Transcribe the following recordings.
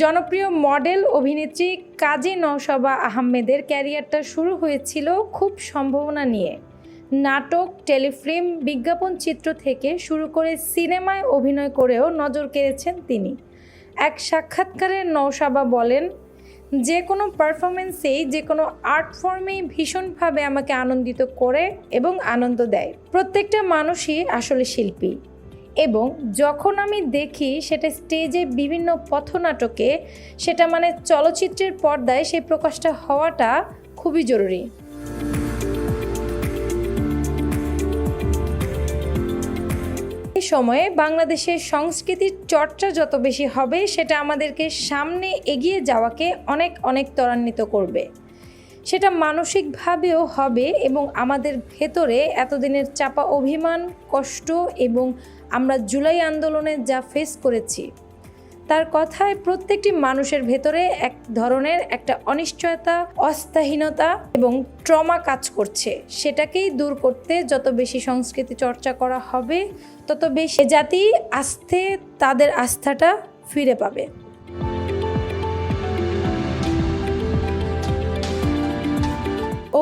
জনপ্রিয় মডেল অভিনেত্রী কাজী নওশাবা আহমেদের ক্যারিয়ারটা শুরু হয়েছিল খুব সম্ভাবনা নিয়ে। নাটক, টেলিফিল্ম, বিজ্ঞাপন চিত্র থেকে শুরু করে সিনেমায় অভিনয় করেও নজর কেড়েছেন তিনি। এক সাক্ষাৎকারে নওশাবা বলেন, যে কোনো পারফরমেন্সেই যে কোনো আর্ট ফর্মেই ভীষণভাবে আমাকে আনন্দিত করে এবং আনন্দ দেয়। প্রত্যেকটা মানুষই আসলে শিল্পী। এবং যখন আমি দেখি সেটা স্টেজে বিভিন্ন পথনাটকে, সেটা মানে চলচ্চিত্রের পর্দায় সেই প্রকাশটা হওয়াটা খুবই জরুরি। এই সময়ে বাংলাদেশের সংস্কৃতির চর্চা যত বেশি হবে, সেটা আমাদেরকে সামনে এগিয়ে যাওয়াকে অনেক অনেক ত্বরান্বিত করবে। সেটা মানসিকভাবেও হবে এবং আমাদের ভেতরে এতদিনের চাপা অভিমান, কষ্ট এবং আমরা জুলাই আন্দোলনে যা ফেস করেছি, তার কথায় প্রত্যেকটি মানুষের ভেতরে এক ধরনের একটা অনিশ্চয়তা, অস্থাহীনতা এবং ট্রমা কাজ করছে। সেটাকেই দূর করতে যত বেশি সংস্কৃতি চর্চা করা হবে, তত বেশি জাতি আস্থে তাদের আস্থাটা ফিরে পাবে।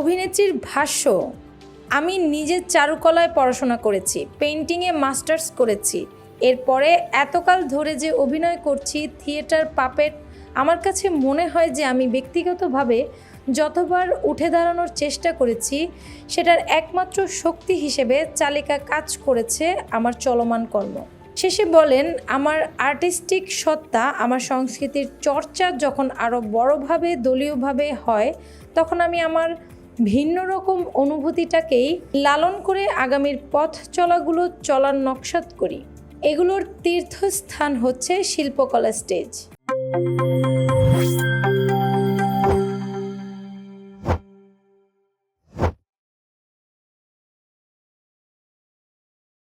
অভিনেত্রীর ভাষ্য, আমি নিজের চারুকলায় পড়াশোনা করেছি পেন্টিংয়ে মাস্টার্স করেছি। এরপরে এতকাল ধরে যে অভিনয় করছি, থিয়েটার পাপেট আমার কাছে মনে হয় যে আমি ব্যক্তিগতভাবে যতবার উঠে দাঁড়ানোর চেষ্টা করেছি, সেটার একমাত্র শক্তি হিসেবে চালিকা কাজ করেছে আমার চলমান কর্ম। শেষে বলেন, আমার আর্টিস্টিক সত্তা, আমার সংস্কৃতির চর্চা যখন আরও বড়ভাবে, দলীয়ভাবে হয়, তখন আমি আমার ভিন্ন রকম অনুভূতিটাকেই লালন করে আগামীর পথ চলাগুলো চলার নকশাত করি। এগুলোর তীর্থস্থান হচ্ছে শিল্পকলা স্টেজ।